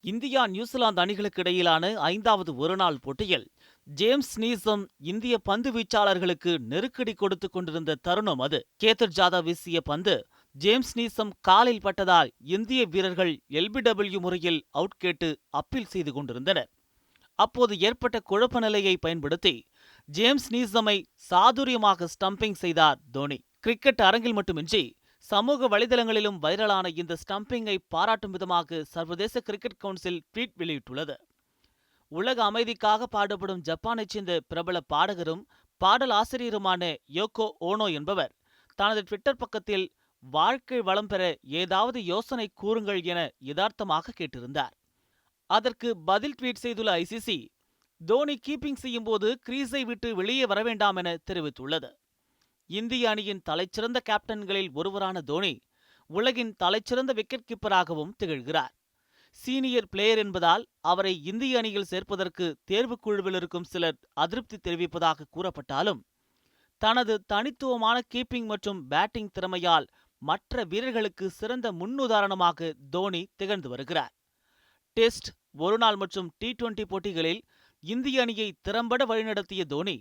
India New Zealand அணிகளுக்கு இடையிலான ஐந்தாவது ஒருநாள் போட்டியில் ஜேம்ஸ் நீசம் இந்திய பந்து வீச்சாளர்களுக்கு நெருக்கடி கொடுத்துக் கொண்டிருந்த தருணம் அது. கேத்தர் ஜாதவ் வீசிய பந்து ஜேம்ஸ் நீசம் காலில் பட்டதால் இந்திய வீரர்கள் எல்பிடபிள்யூ முறையில் அவுட் கேட்டு அப்பீல் செய்து கொண்டிருந்தனர். அப்போது ஏற்பட்ட குழப்ப நிலையை பயன்படுத்தி ஜேம்ஸ் நீசமை சாதுரியமாக ஸ்டம்பிங் செய்தார் தோனி. கிரிக்கெட் அரங்கில் மட்டுமின்றி சமூக வலைதளங்களிலும் வைரலான இந்த ஸ்டம்பிங்கை பாராட்டும் விதமாக சர்வதேச கிரிக்கெட் கவுன்சில் ட்வீட் வெளியிட்டுள்ளது. உலக அமைதிக்காக பாடுபடும் ஜப்பானைச் சேர்ந்த பிரபல பாடகரும் பாடல் ஆசிரியருமான யோகோ ஓனோ என்பவர் தனது ட்விட்டர் பக்கத்தில் வாழ்க்கை வளம் பெற ஏதாவது யோசனை கூறுங்கள் என யதார்த்தமாக கேட்டிருந்தார். அதற்கு பதில் ட்வீட் செய்துள்ள ஐசிசி தோனி கீப்பிங் செய்யும்போது கிரீஸை விட்டு வெளியே வர வேண்டாம் என தெரிவித்துள்ளது. இந்திய அணியின் தலைச்சிறந்த கேப்டன்களில் ஒருவரான தோனி உலகின் தலைச்சிறந்த விக்கெட் கீப்பராகவும் திகழ்கிறார். சீனியர் பிளேயர் என்பதால் அவரை இந்திய அணியில் சேர்ப்பதற்கு தேர்வுக் குழுவில் இருக்கும் சிலர் அதிருப்தி தெரிவிப்பதாக கூறப்பட்டாலும் தனது தனித்துவமான கீப்பிங் மற்றும் பேட்டிங் திறமையால் மற்ற வீரர்களுக்கு சிறந்த முன்னுதாரணமாக தோனி திகழ்ந்து வருகிறார். டெஸ்ட் ஒருநாள் மற்றும் டி டுவெண்டி போட்டிகளில் இந்திய அணியை திறம்பட வழிநடத்திய தோனி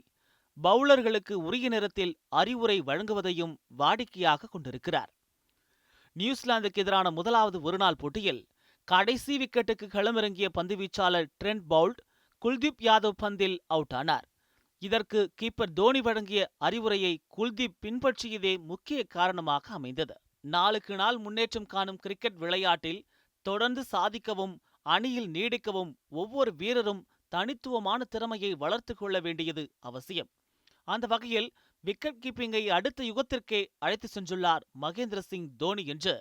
பவுலர்களுக்கு உரிய நேரத்தில் அறிவுரை வழங்குவதையும் வாடிக்கையாக கொண்டிருக்கிறார். நியூசிலாந்துக்கு எதிரான முதலாவது ஒருநாள் போட்டியில் கடைசி விக்கெட்டுக்கு களமிறங்கிய பந்து வீச்சாளர் ட்ரெண்ட் பவுல்ட் குல்தீப் யாதவ் பந்தில் அவுட் ஆனார். இதற்கு கீப்பர் தோனி வழங்கிய அறிவுரையை குல்தீப் பின்பற்றியதே முக்கிய காரணமாக அமைந்தது. நாளுக்கு நாள் முன்னேற்றம் காணும் கிரிக்கெட் விளையாட்டில் தொடர்ந்து சாதிக்கவும் அணியில் நீடிக்கவும் ஒவ்வொரு வீரரும் தனித்துவமான திறமையை வளர்த்து கொள்ள வேண்டியது அவசியம். அந்த வகையில் விக்கெட் கீப்பிங்கை அடுத்த யுகத்திற்கே அழைத்து சென்றுள்ளார் மகேந்திர சிங் தோனி என்று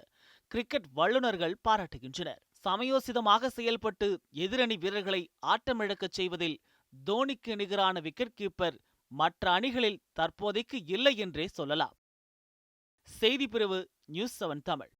கிரிக்கெட் வல்லுநர்கள் பாராட்டுகின்றனர். சமயோசிதமாக செயல்பட்டு எதிரணி வீரர்களை ஆட்டமிழக்கச் செய்வதில் தோனிக்கு நிகரான விக்கெட் கீப்பர் மற்ற அணிகளில் தற்போதைக்கு இல்லை என்றே சொல்லலாம். செய்தி பிரிவு நியூஸ் செவன் தமிழ்.